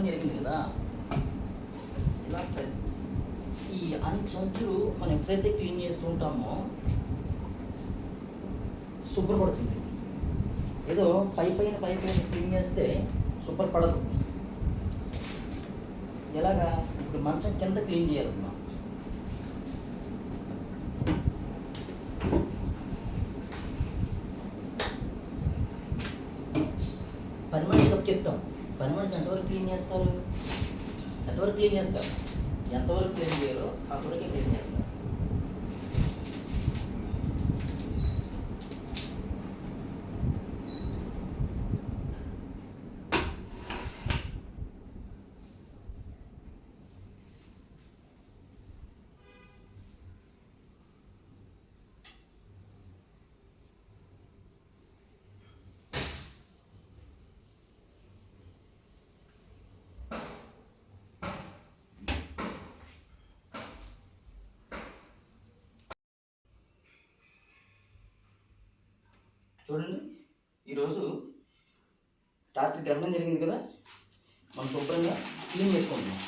గ్రహణం జరిగింది కదా? ఇలా ఈ అంచులు మనం ఎప్పుడైతే క్లీన్ చేస్తూ ఉంటామో శుభ్రపడుతుంది ఏదో పై పైన పై పైన క్లీన్ చేస్తే శుభ్రపడదు ఎలాగా? ఇప్పుడు మంచం కింద క్లీన్ చేయాలి పని మనిషికి ఒక చెప్తాం పని మనిషి ఎంతవరకు క్లీన్ చేస్తారు? ఎంతవరకు క్లీన్ చేస్తారు? ఎంతవరకు క్లీన్ చేయరు? అంతవరకే క్లీన్ చేస్తారు. చూడండి. ఈరోజు రాత్రి గ్రహణం జరిగింది కదా? మనం శుభ్రంగా క్లీన్ చేసుకుంటున్నాం.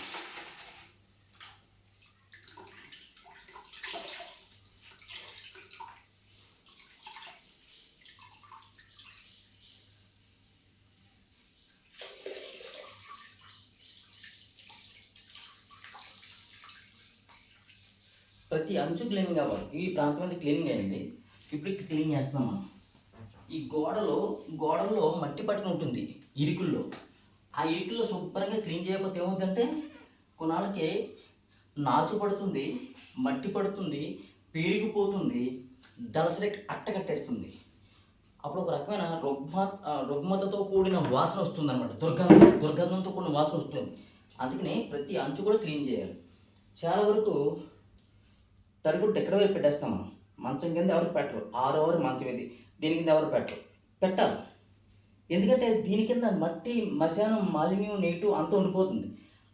ప్రతి అంచు క్లీనింగ్ అవ్వాలి. ఈ ప్రాంతం అంతా క్లీనింగ్ అయింది. ఇప్పుడు క్లీన్ చేస్తున్నాం మనం. ఈ గోడలో గోడల్లో మట్టి పట్టున ఉంటుంది ఇరుకుల్లో. ఆ ఇరుకుల్లో శుభ్రంగా క్లీన్ చేయకపోతే ఏమవుతుందంటే కొన్నాళ్ళకి నాచు పడుతుంది మట్టి పడుతుంది పేరుకుపోతుంది దళసరికి అట్ట కట్టేస్తుంది. అప్పుడు ఒక రకమైన రుగ్మ రుగ్మతతో కూడిన వాసన వస్తుంది అనమాట దుర్గంధం దుర్గంధంతో కూడిన వాసన వస్తుంది. అందుకని ప్రతి అంచు కూడా క్లీన్ చేయాలి. చాలా వరకు తడిగుడ్డు ఎక్కడ వైపు పెట్టేస్తాం మనం? మంచం కింద ఎవరు పెట్టరు. ఆరు వారు మంచం ఇది దీని కింద ఎవరు పెట్టరు. పెట్టాలి ఎందుకంటే దీని కింద మట్టి మశానం మాలిన్యం నీటు అంతా ఉండిపోతుంది.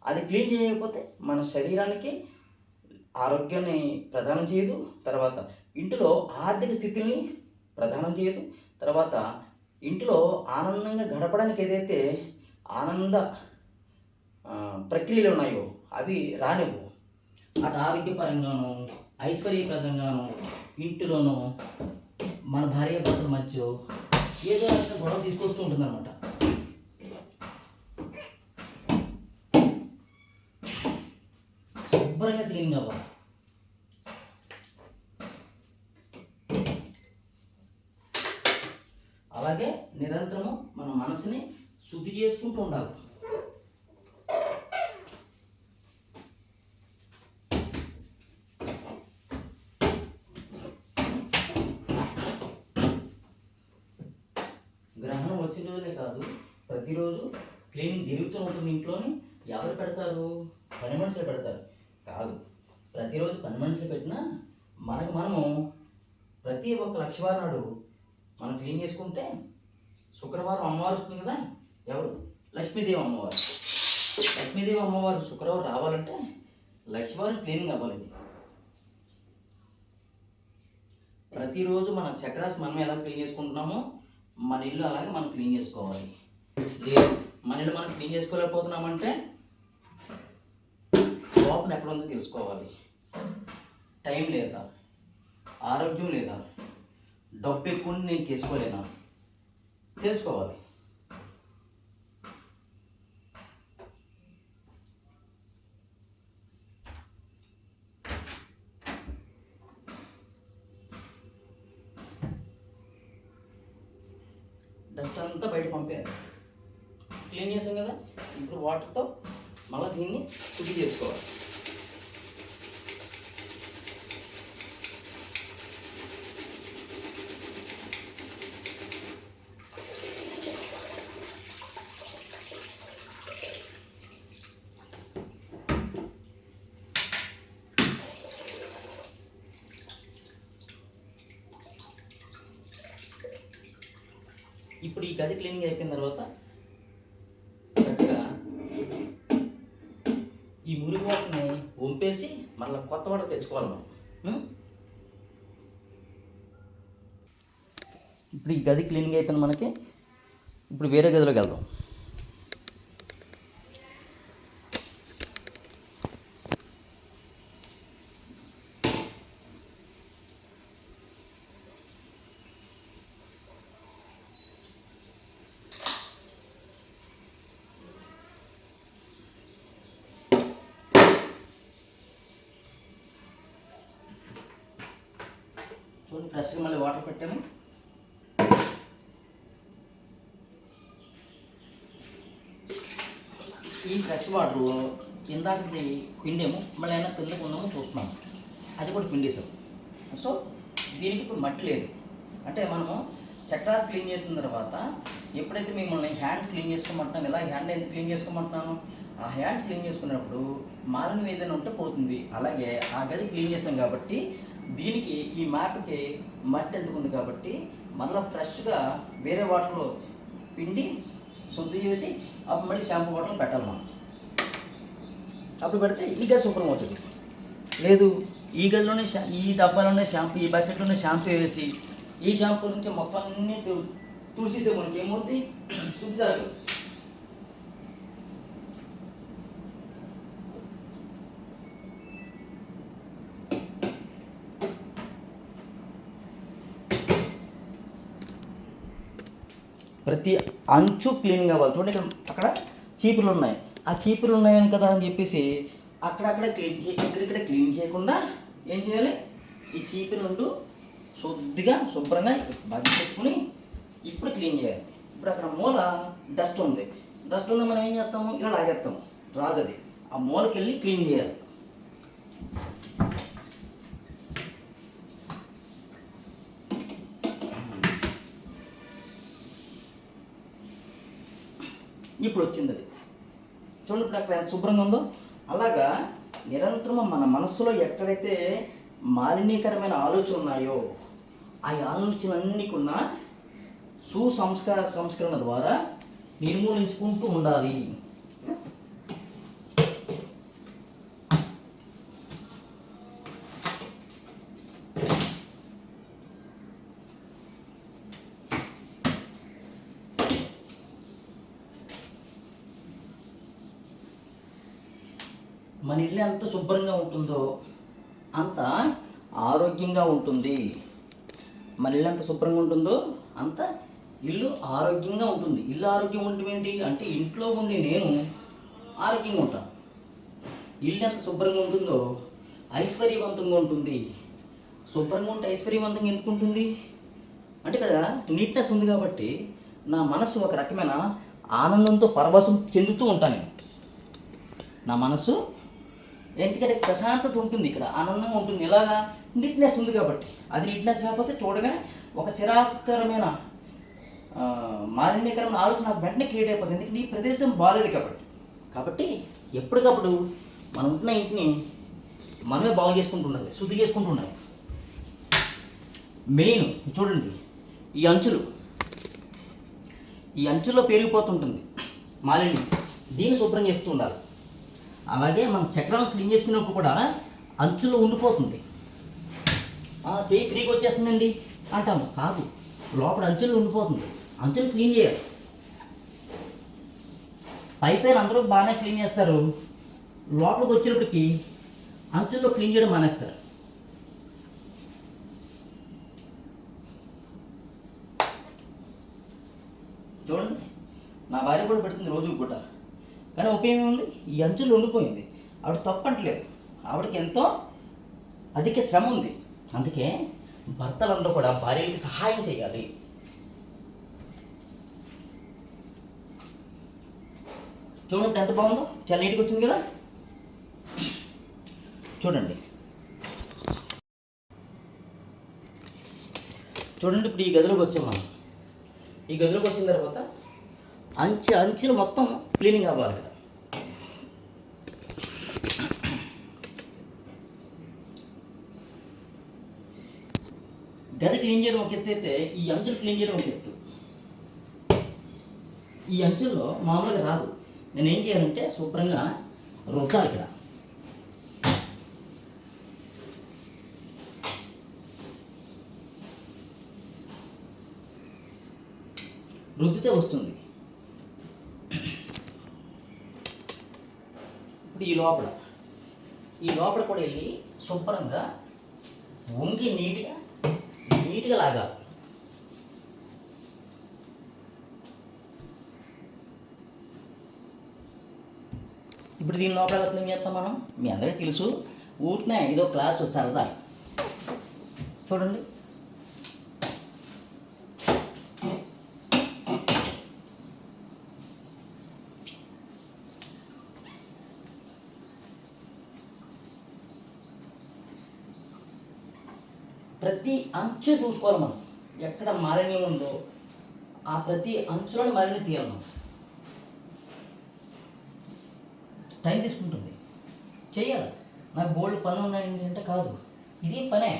అది క్లీన్ చేయకపోతే మన శరీరానికి ఆరోగ్యాన్ని ప్రదానం చేయదు. తర్వాత ఇంటిలో ఆర్థిక స్థితిని ప్రదానం చేయదు. తర్వాత ఇంటిలో ఆనందంగా గడపడానికి ఏదైతే ఆనంద ప్రక్రియలు ఉన్నాయో అవి రానివ్వు. అటు ఆరోగ్యపరంగాను ఐశ్వర్యప్రదంగాను ఇంటిలోనూ మన భార్య భర్త మధ్య ఏదో రకంగా గొడవ తీసుకొస్తూ ఉంటుంది అనమాట శుభ్రంగా క్లీన్ కావాలి అలాగే నిరంతరము మన మనసుని శుద్ధి చేసుకుంటూ ఉండాలి గ్రహణం వచ్చిన రోజునే కాదు ప్రతిరోజు క్లీనింగ్ ఇంట్లోని ఎవరు పెడతారు? పని మనుషులు పెడతారు. కాదు ప్రతిరోజు పని మనుషులు పెట్టినా మనకు మనము ప్రతి ఒక్క లక్షవారం నాడు మనం క్లీన్ చేసుకుంటే శుక్రవారం అమ్మవారు వస్తుంది కదా? ఎవరు? లక్ష్మీదేవి అమ్మవారు. లక్ష్మీదేవి అమ్మవారు శుక్రవారం రావాలంటే లక్ష్మీవారం క్లీనింగ్ అవ్వాలి ఇది. ప్రతిరోజు మన చక్రాస్ మనం ఎలా క్లీన్ చేసుకుంటున్నామో మన ఇల్లు అలాగే మనం క్లీన్ చేసుకోవాలి. లేదు. ఇల్లు మనం క్లీన్ చేసుకోలేకపోతున్నామంటే లోపల ఎక్కడ ఉందో తెలుసుకోవాలి. టైం లేదా? ఆరోగ్యం లేదా? డబ్బు ఎక్కువ నేను చేసుకోలేనా? తెలుసుకోవాలి డస్ట్ అంతా బయట పంపేయాలి క్లీన్ చేసాం కదా ఇప్పుడు వాటర్తో మళ్ళీ దీన్ని శుద్ధి చేసుకోవాలి ఇప్పుడు ఈ గది క్లీనింగ్ అయిపోయిన తర్వాత చక్కగా ఈ మురికి వాటర్ని వంపేసి మళ్ళీ కొత్త వాటర్ తెచ్చుకోవాలి మనం. ఇప్పుడు ఈ గది క్లీనింగ్ అయిపోయింది మనకి. ఇప్పుడు వేరే గదిలోకి వెళ్దాం. ఫ్రెష్గా మళ్ళీ వాటర్ పెట్టాము. ఈ ఫ్రెష్ వాటర్ ఇందాకది పిండేమో మళ్ళీ అయినా కిందకు ఉన్నామో చూస్తున్నాము. అది కూడా పిండేసాం. సో దీనికి ఇప్పుడు మట్టి లేదు. అంటే మనము చక్రాస్ క్లీన్ చేసిన తర్వాత ఎప్పుడైతే మిమ్మల్ని హ్యాండ్ క్లీన్ చేసుకోమంటున్నాను ఇలా హ్యాండ్ ఎందుకు క్లీన్ చేసుకోమంటున్నాను? ఆ హ్యాండ్ క్లీన్ చేసుకున్నప్పుడు మాలిన్యం ఏదైనా ఉంటే పోతుంది. అలాగే ఆ గది క్లీన్ చేసాం కాబట్టి దీనికి ఈ మ్యాప్కి మట్టి అంటుకుంది కాబట్టి మళ్ళీ ఫ్రెష్గా వేరే వాటర్లో పిండి శుద్ధి చేసి అప్పుడు మళ్ళీ షాంపూ వాటర్లో పెట్టాలి మనం. అప్పుడు పెడితే ఈ గది శుభ్రం అవుతుంది. లేదు ఈ గదిలోనే షా ఈ డబ్బాలోనే షాంపూ ఈ బకెట్లోనే షాంపూ వేసి ఈ షాంపూ నుంచి మొత్తం అన్నీ తు- తుడిసేసే మనకి. ఏమవుతుంది శుద్ధి జరగదు. ప్రతి అంచు క్లీన్ కావాలి చూడండి ఇక్కడ అక్కడ చీపులు ఉన్నాయి. ఆ చీపులు ఉన్నాయని కదా అని చెప్పేసి అక్కడక్కడ క్లీన్ చే ఇక్కడిక్కడ క్లీన్ చేయకుండా ఏం చేయాలి? ఈ చీపులు ఉంటూ శుద్ధిగా శుభ్రంగా బట్టి పెట్టుకుని ఇప్పుడు క్లీన్ చేయాలి. ఇప్పుడు అక్కడ మూల డస్ట్ ఉంది. డస్ట్ ఉంది మనం ఏం చేస్తాము? ఇలా లాగేస్తాము. రాదు అది ఆ మూలకి వెళ్ళి క్లీన్ చేయాలి. ఇప్పుడు వచ్చింది అది చూడండి ఇప్పుడు అక్కడ ఎంత శుభ్రంగా ఉందో. అలాగా నిరంతరం మన మనస్సులో ఎక్కడైతే మాలిన్యకరమైన ఆలోచన ఉన్నాయో ఆ ఆలోచనలన్నీ కూడా సుసంస్కార సంస్కరణ ద్వారా నిర్మూలించుకుంటూ ఉండాలి మన ఇల్లు ఎంత శుభ్రంగా ఉంటుందో అంత ఆరోగ్యంగా ఉంటుంది. మన ఇల్లు ఎంత శుభ్రంగా ఉంటుందో అంత ఇల్లు ఆరోగ్యంగా ఉంటుంది. ఇల్లు ఆరోగ్యం ఉండటం ఏంటి? అంటే ఇంట్లో ఉండి నేను ఆరోగ్యంగా ఉంటాను ఇల్లు ఎంత శుభ్రంగా ఉంటుందో ఐశ్వర్యవంతంగా ఉంటుంది. శుభ్రంగా ఉంటే ఐశ్వర్యవంతంగా ఎందుకు ఉంటుంది? అంటే ఇక్కడ నీట్నెస్ ఉంది కాబట్టి నా మనసు ఒక రకమైన ఆనందంతో పరవశం చెందుతూ ఉంటాను నా మనసు ఎందుకంటే ప్రశాంతత ఉంటుంది ఇక్కడ ఆనందంగా ఉంటుంది. ఇలాగా నీట్నెస్ ఉంది కాబట్టి. అది నీట్నెస్ లేకపోతే చూడగానే ఒక చిరాకరమైన మాలిన్యకరమైన ఆలోచన నాకు వెంటనే క్రియేట్ అయిపోతుంది. ఎందుకంటే ఈ ప్రదేశం బాగాలేదు కాబట్టి. కాబట్టి ఎప్పటికప్పుడు మనం ఉంటున్న ఇంటిని మనమే బాగు చేసుకుంటుండాలి శుద్ధి చేసుకుంటుండాలి మెయిన్ చూడండి ఈ అంచులు. ఈ అంచుల్లో పెరిగిపోతుంటుంది మాలిన్యం. దీన్ని శుభ్రం చేస్తూ ఉండాలి. అలాగే మనం చక్రాలు క్లీన్ చేసుకున్నప్పుడు కూడా అంచులో ఉండిపోతుంది. "ఆ, చెయ్యి ఫ్రీగా వచ్చేస్తుందండి అంటాము. కాదు లోపల అంచులు ఉండిపోతుంది. అంచులు క్లీన్ చేయాలి. పై పైన అందరూ బాగానే క్లీన్ చేస్తారు. లోపలికి వచ్చేటప్పటికి అంచుల్లో క్లీన్ చేయడం మానేస్తారు. చూడండి నా భార్య కూడా పెడుతుంది రోజు కూడా కానీ ఉపయోగం ఉంది? ఈ అంచులు ఉండిపోయింది. ఆవిడ తప్పట్లేదు ఆవిడకి ఎంతో అధిక శ్రమ ఉంది. అందుకే భర్తలందరూ కూడా భార్యలకి సహాయం చేయాలి. చూడండి ఎంత బాగుందో. చాలా నీట్గా వచ్చింది కదా? చూడండి. చూడండి ఇప్పుడు ఈ గదిలోకి వచ్చాం మనం. ఈ గదిలోకి వచ్చిన తర్వాత అంచె అంచెలు మొత్తం క్లీనింగ్ అవ్వాలి ఇక్కడ గది క్లీన్ చేయడం ఒక ఎత్తు అయితే ఈ అంచులు క్లీన్ చేయడం ఒక ఎత్తు. ఈ అంచుల్లో మామూలుగా రాదు. నేను ఏం చేయాలంటే శుభ్రంగా రుద్దాలి ఇక్కడ. రుద్దితే వస్తుంది. ఇప్పుడు ఈ లోపల. ఈ లోపల కూడా వెళ్ళి శుభ్రంగా ఉంగి నీట్గా నీట్గా లాగాలి. ఇప్పుడు దీని లోపల ఏం చేస్తాం మనం? మీ అందరికీ తెలుసు. ఊరినే ఇదో క్లాసు సరదా. చూడండి. ప్రతి అంచు చూసుకోవాలి మనం. ఎక్కడ మాలిన్యం ఉందో ఆ ప్రతి అంచులను మాలిన్యం తీయాలి మనం. టైం తీసుకుంటుంది. చేయాలి నాకు బోల్డ్ పని ఉన్నాయండి అంటే కాదు. ఇది పనే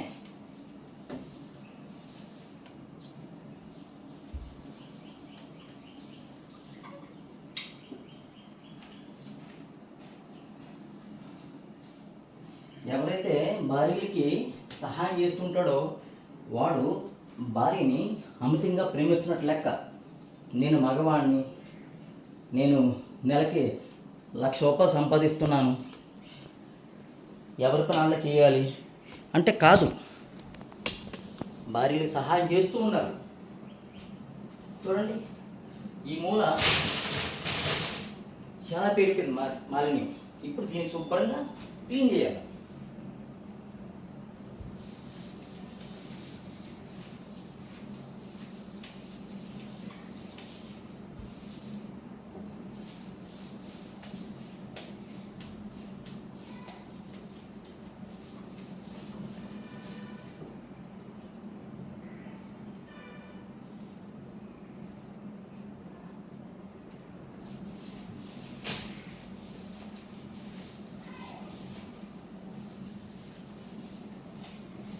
ఎవరైతే భార్యలకి సహాయం చేస్తుంటాడో వాడు భార్యని అమితంగా ప్రేమిస్తున్నట్టు లెక్క. నేను మగవాడిని నేను నెలకి లక్ష రూపాయలు సంపాదిస్తున్నాను. ఎవరి పని అలా చేయాలి? అంటే కాదు. భార్యలకు సహాయం చేస్తూ ఉండాలి. చూడండి. ఈ మూల చాలా పేరుపోయింది మా మాలిన్యం ఇప్పుడు దీన్ని శుభ్రంగా క్లీన్ చేయాలి.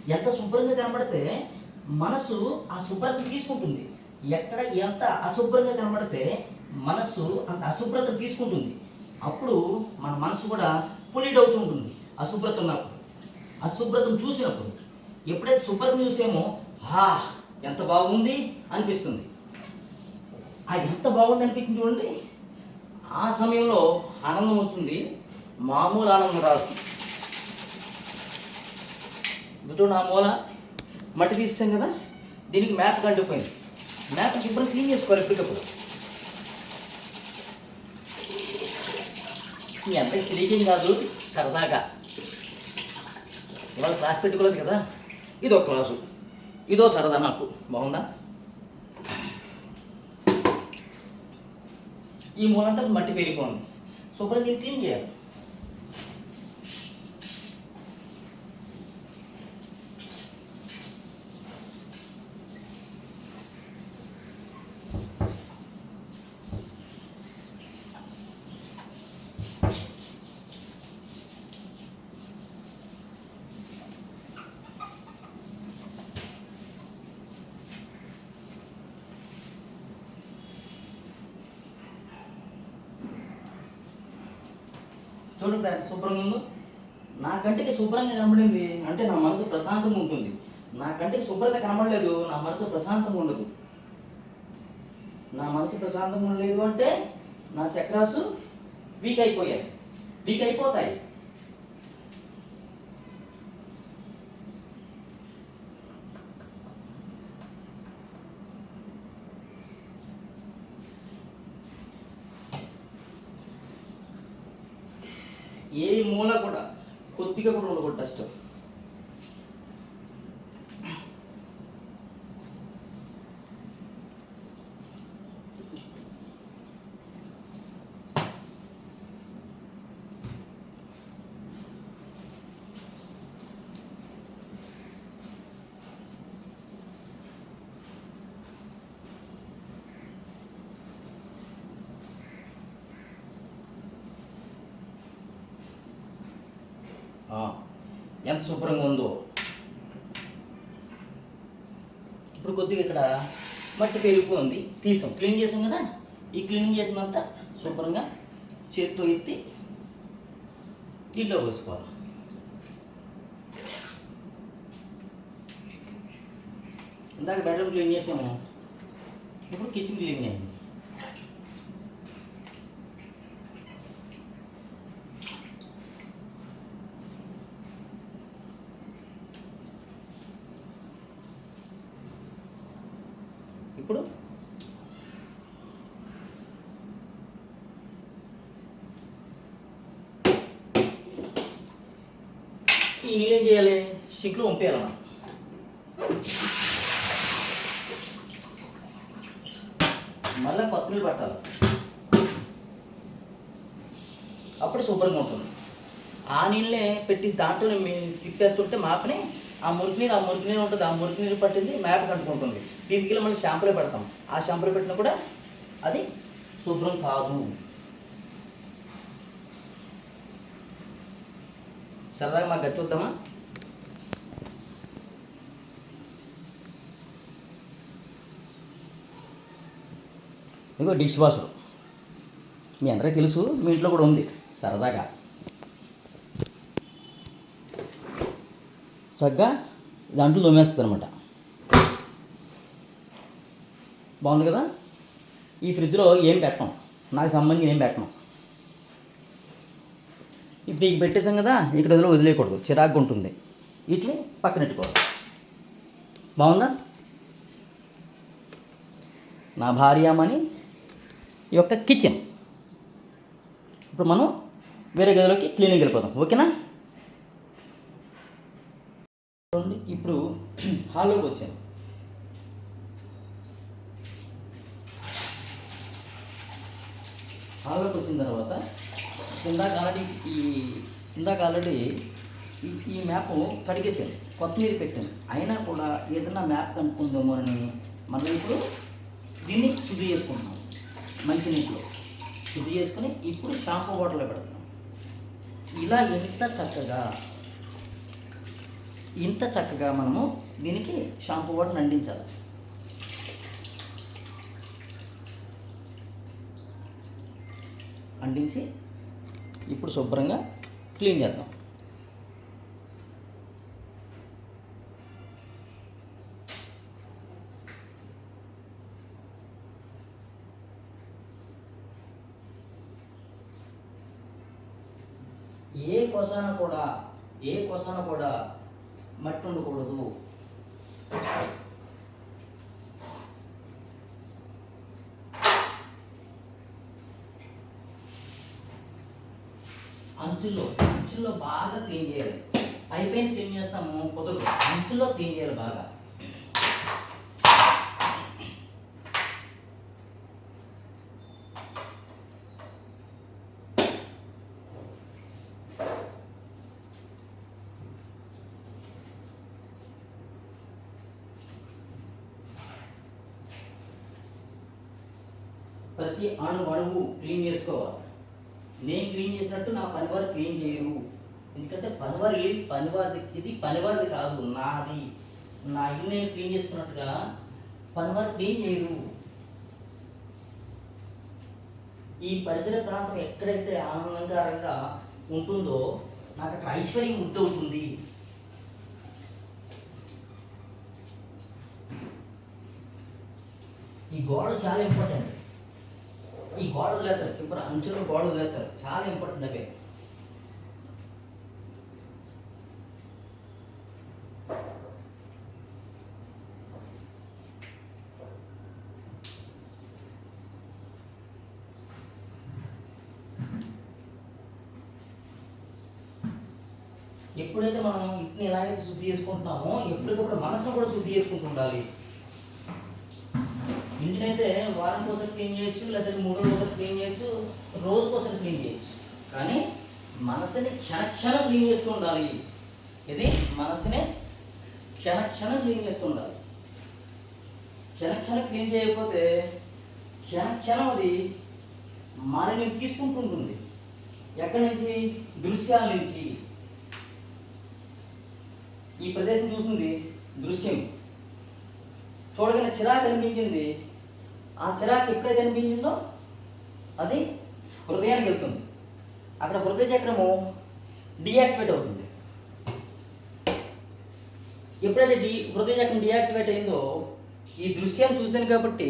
ఎంత శుభ్రంగా కనబడితే మనసు ఆ శుభ్రత తీసుకుంటుంది. ఎక్కడ ఎంత అశుభ్రంగా కనబడితే మనస్సు అంత అశుభ్రత తీసుకుంటుంది. అప్పుడు మన మనసు కూడా పొలిడ్ అవుతూ ఉంటుంది అశుభ్రత ఉన్నప్పుడు. అశుభ్రతను చూసినప్పుడు ఎప్పుడైతే శుభ్రతను చూసేమో హా ఎంత బాగుంది అనిపిస్తుంది. అది ఎంత బాగుంది అనిపించింది చూడండి. ఆ సమయంలో ఆనందం వస్తుంది. మామూలు ఆనందం రాదు. ఇటు నా మూల. మట్టి తీసాం కదా? దీనికి మ్యాప్ కండిపోయింది మ్యాప్ శుభ్రం క్లీన్ చేసుకోవాలి ఎప్పటికప్పుడు. మీ అందరికి తెలియకేం కాదు? సరదాగా. ఇవాళ క్లాస్ పెట్టుకోలేదు కదా? ఇదో క్లాసు. ఇదో సరదా నాకు. బాగుందా? ఈ మూలంతా మట్టి పెరిగిపోయింది శుభ్రం దీన్ని క్లీన్ చేయాలి. శుభ్రంగా ఉందో? నా కంటికి శుభ్రంగా కనబడింది అంటే నా మనసు ప్రశాంతంగా ఉంటుంది. నా కంటికి శుభ్రత కనబడలేదు నా మనసు ప్రశాంతంగా ఉండదు. నా మనసు ప్రశాంతంగా ఉండలేదు అంటే నా చక్రాసు వీక్ అయిపోయాయి. వీక్ అయిపోతాయి. ఏ మూల కూడా కొద్దిగా కూడా ఉండకూడదు డస్ట్ ఆ, ఎంత శుభ్రంగా ఉందో. ఇప్పుడు కొద్దిగా ఇక్కడ మట్టి పెరిగిపోయింది తీసాం. క్లీన్ చేసాం కదా? ఈ క్లీన్ చేసినంత శుభ్రంగా చేతితో ఎత్తి దీంట్లో వేసుకోవాలి ఇందాక బెడ్రూమ్ క్లీన్ చేసాము. ఇప్పుడు కిచెన్ క్లీన్ అయింది ఇప్పుడు ఈ నీళ్ళు ఏం చేయాలి సింక్లో పంపేయాలి మనం మళ్ళీ కొత్త నీళ్ళు పట్టాలి. అప్పుడు శుభ్రంగా ఉంటుంది. ఆ నీళ్ళే పెట్టి దాంట్లో మీ తిప్పేస్తుంటే మాపని ఆ మురికి నీరు ఆ మురికి నీరు ఉంటుంది. ఆ మురికి నీరు పట్టింది మేప కట్టుకుంటుంది. దీనికి మనం షాంపూలో పెడతాం. ఆ షాంపూలో పెట్టినా కూడా అది శుభ్రం కాదు. సరదాగా మాకు గట్టి వద్దామా? ఇదిగో డిష్ వాషర్. మీ అందరికీ తెలుసు మీ ఇంట్లో కూడా ఉంది. సరదాగా. చక్కగా దాంట్లో దొమ్మేస్తుంది అనమాట బాగుంది కదా? ఈ ఫ్రిడ్జ్లో ఏం పెట్టం? నాకు సంబంధించి ఏం పెట్టం? ఇప్పుడు ఇక పెట్టేసాం కదా ఇక్కడ వదిలి వదిలేయకూడదు. చిరాకుగా ఉంటుంది. ఇట్లే పక్కన పెట్టుకోవాలి. బాగుందా? నా భార్యామణి యొక్క కిచెన్ ఇప్పుడు మనం వేరే గదిలోకి క్లీనింగ్ వెళ్ళిపోదాం. ఓకేనా? చూడండి ఇప్పుడు హాల్లోకి వచ్చాను. హాల్లోకి వచ్చిన తర్వాత ఇందాక ఆల్రెడీ ఈ ఇందాక ఆల్రెడీ ఈ ఈ మ్యాప్ కడిగేసాను కొత్తిమీర పెట్టాను. అయినా కూడా ఏదైనా మ్యాప్ కనుక్కుందామో అని మనం ఇప్పుడు దీన్ని ఇది చేసుకుంటున్నాం మంచినీటిలో శుద్ధి చేసుకుని ఇప్పుడు షాంపూ వాటర్లో పెడుతున్నాం. ఇలా ఎంత చక్కగా ఇంత చక్కగా మనము దీనికి షాంపూ బాటిల్ అందించాలి అండించి ఇప్పుడు శుభ్రంగా క్లీన్ చేద్దాం ఏ కొసాన కూడా ఏ కొసాన కూడా మట్టి ఉండకూడదు అంచుల్లో అంచుల్లో బాగా క్లీన్ చేయాలి. పైపైన క్లీన్ చేస్తాము కుదరదు. అంచుల్లో క్లీన్ చేయాలి బాగా. ప్రతి అణు అణువు క్లీన్ చేసుకోవాలి. నేను క్లీన్ చేసినట్టు నా పనివారు క్లీన్ చేయరు. ఎందుకంటే పనివారు ఏది పనివారిది ఇది పనివారిది కాదు నాది. నా ఇల్లు నేను క్లీన్ చేసుకున్నట్టుగా పనివారు క్లీన్ చేయరు. ఈ పరిసర ప్రాంతం ఎక్కడైతే ఆనందకరంగా ఉంటుందో నాకు అక్కడ ఐశ్వర్యం ముద్ద ఉంటుంది. ఈ గోడ చాలా ఇంపార్టెంట్. వదిలేస్తారు చివరి అంచులో గోడ వదిలేస్తారు చాలా ఇంపార్టెంట్ అవే. ఎప్పుడైతే మనం ఇట్ని ఎలాగైతే శుద్ధి చేసుకుంటున్నామో ఎప్పటికప్పుడు మనసును కూడా శుద్ధి చేసుకుంటుండాలి ఉండాలి. ఇంటినైతే వారం కోసం క్లీన్ చేయొచ్చు లేకపోతే మూడు రోజులు కోసం క్లీన్ చేయొచ్చు రోజు కోసం క్లీన్ చేయొచ్చు. కానీ మనసుని క్షణక్షణం క్లీన్ చేస్తూ ఉండాలి. ఇది మనసునే క్షణక్షణం క్లీన్ చేస్తూ ఉండాలి. క్షణక్షణం క్లీన్ చేయకపోతే క్షణక్షణం అది మనని తీసుకుంటుంటుంది. ఎక్కడి నుంచి? దృశ్యాల నుంచి. ఈ ప్రదేశం చూసింది దృశ్యం. చూడగానే చిరాకు అనిపించింది. ఆ చిరాకు ఎప్పుడైతే అనిపించిందో అది హృదయానికి వెళ్తుంది. అక్కడ హృదయ చక్రము డియాక్టివేట్ అవుతుంది. ఎప్పుడైతే డి హృదయ చక్రం డియాక్టివేట్ అయిందో ఈ దృశ్యం చూశాను కాబట్టి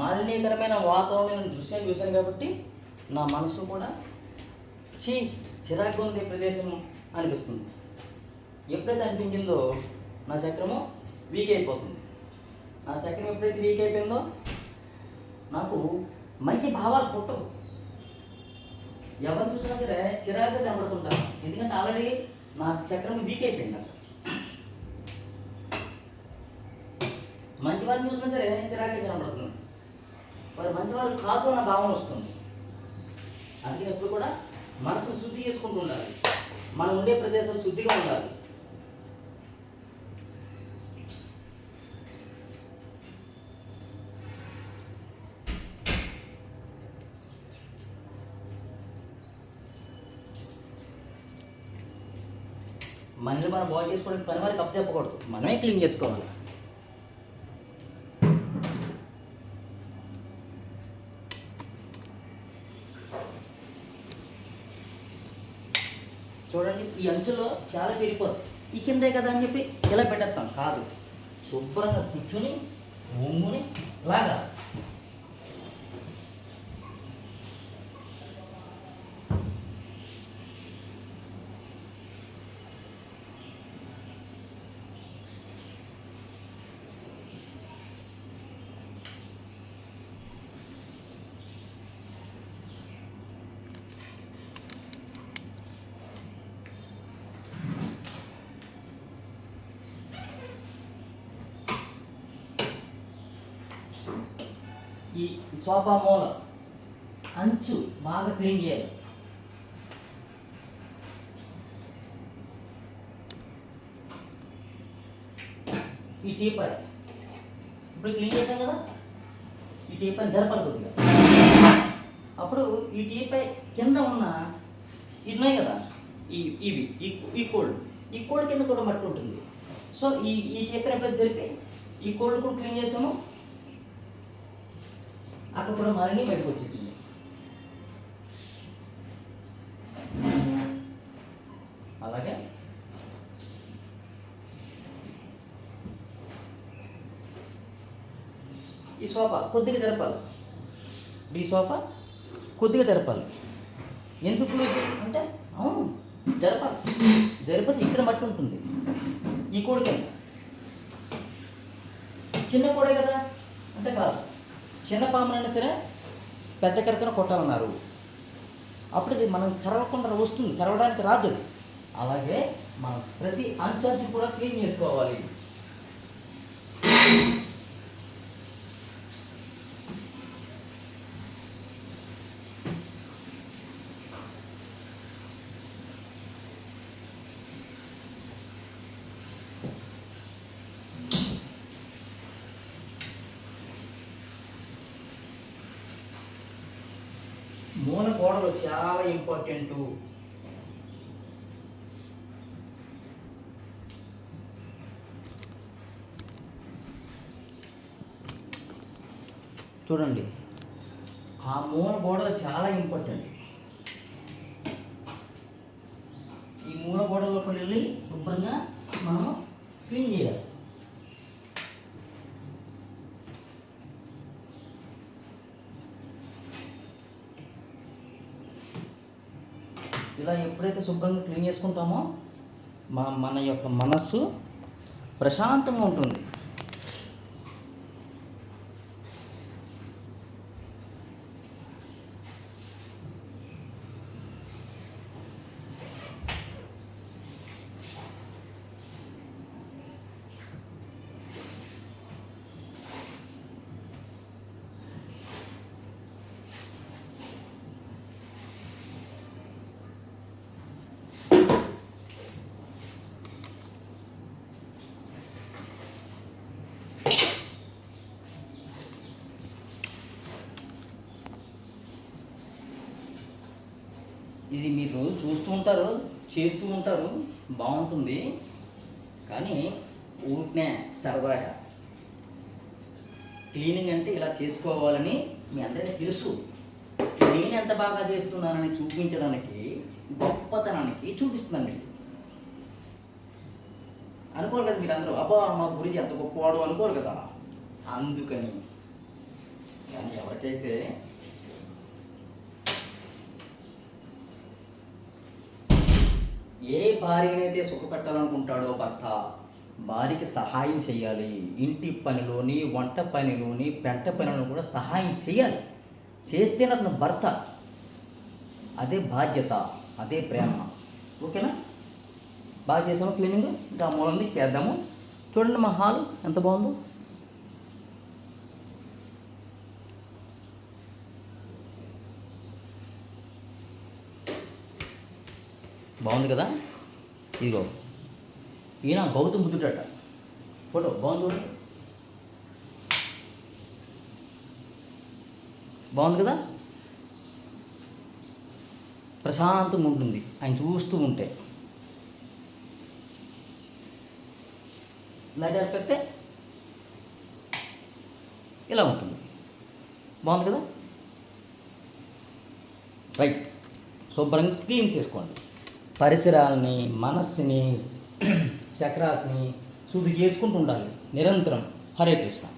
మాలిన్యకరమైన వాతావరణం దృశ్యం చూశాను కాబట్టి నా మనసు కూడా చీ చిరాకు ఉంది ప్రదేశం అనిపిస్తుంది. ఎప్పుడైతే అనిపించిందో నా చక్రము వీక్ అయిపోతుంది. నా చక్రం ఎప్పుడైతే వీక్ అయిపోయిందో నాకు మంచి భావాలు పుట్టవు. ఎవరు చూసినా సరే చిరాకుగా కనబడుతుంటాను ఎందుకంటే ఆల్రెడీ నా చక్రం వీక్ అయిపోయింది అక్కడ. మంచి వారిని చూసినా సరే చిరాకే కనబడుతుంది. మరి మంచివారు కాదు అన్న భావన వస్తుంది. అందుకే ఎప్పుడు కూడా మనసు శుద్ధి చేసుకుంటూ ఉండాలి. మనం ఉండే ప్రదేశం శుద్ధిగా ఉండాలి. మనల్ని మనం బాగు చేసుకోవడానికి పని వారికి అప్పు చెప్పకూడదు. మనమే క్లీన్ చేసుకోవాలి. చూడండి ఈ అంచులో చాలా పెరిగిపోతుంది ఈ కిందే కదా అని చెప్పి ఇలా పెట్టేస్తాం. కాదు. శుభ్రంగా కూర్చొని ఒంగుని లాగా. ఈ సోఫా మూల అంచు బాగా క్లీన్ చేయాలి. ఈ టీపర్ ఇప్పుడు క్లీన్ చేసాం కదా? ఈ టీపర్ జరపాలి కొద్దిగా అప్పుడు ఈ టీపై కింద ఉన్న ఇవి ఉన్నాయి కదా? ఈ ఇవి ఈ ఈ కోల్డ్ ఈ కోల్డ్ కింద కూడా మట్టి ఉంటుంది. సో ఈ ఈ టీపర్ ఎప్పుడైతే జరిపి ఈ కోల్డ్ కూడా క్లీన్ చేసాము. అక్కడ కూడా మరణి బయటకు వచ్చేసింది. అలాగే ఈ సోఫా కొద్దిగా జరపాలి ఈ సోఫా కొద్దిగా జరపాలి ఎందుకు? అంటే అవును జరపాలి జరిపితే ఇక్కడ మట్టి ఉంటుంది ఈ కోడికి చిన్న కోడే కదా? అంటే కాదు. చిన్న పామునైనా సరే పెద్ద కరకన కొట్టాలన్నారు. అప్పుడు ఇది మనం కరవకుండా వస్తుంది కరవడానికి రాదు అలాగే మనం ప్రతి అంచు కూడా క్లీన్ చేసుకోవాలి. నూనె గోడలు చాలా ఇంపార్టెంట్. చూడండి ఆ మూల గోడలు చాలా ఇంపార్టెంట్ ఈ మూల గోడలోకి వెళ్ళి శుభ్రంగా మనం క్లీన్ చేయాలి ఇలా ఎప్పుడైతే శుభ్రంగా క్లీన్ చేసుకుంటామో మా మన యొక్క మనస్సు ప్రశాంతంగా ఉంటుంది ఇది మీరు చూస్తూ ఉంటారు చేస్తూ ఉంటారు బాగుంటుంది. కానీ ఊరికనే సరదాగా. క్లీనింగ్ అంటే ఇలా చేసుకోవాలని మీ అందరికీ తెలుసు. నేను ఎంత బాగా చేస్తున్నానని చూపించడానికి గొప్పతనానికి చూపిస్తున్నాను అనుకోరు కదా మీరు అందరూ అబ్బా మా గురించి ఎంత గొప్పవాడు అనుకోరు కదా. అందుకని. కానీ ఎవరికైతే ఏ భార్యనైతే సుఖపెట్టాలనుకుంటాడో భర్త భార్యకి సహాయం చేయాలి. ఇంటి పనిలోని వంట పనిలోని పెంట పనిలో కూడా సహాయం చేయాలి. చేస్తేనే అతను భర్త. అదే బాధ్యత అదే ప్రేమ. ఓకేనా? బాగా చేసాము క్లీనింగ్ ఇంకా మూలంది చేద్దాము. చూడండి మా హాల్ ఎంత బాగుందో. బాగుంది కదా? ఇదిగో. ఈయన గౌతమ్ బుద్ధుడట. ఫోటో బాగుంది బాగుంది కదా? ప్రశాంతంగా ఉంటుంది. ఆయన చూస్తూ ఉంటే. లైట్ ఆరిపోతే ఇలా ఉంటుంది. బాగుంది కదా? రైట్. శుభ్రంగా క్లీన్ చేసుకోండి. పరిసరాలని మనస్సుని చక్రాస్ని శుద్ధి చేసుకుంటూ ఉండాలి. నిరంతరం. హరే కృష్ణ.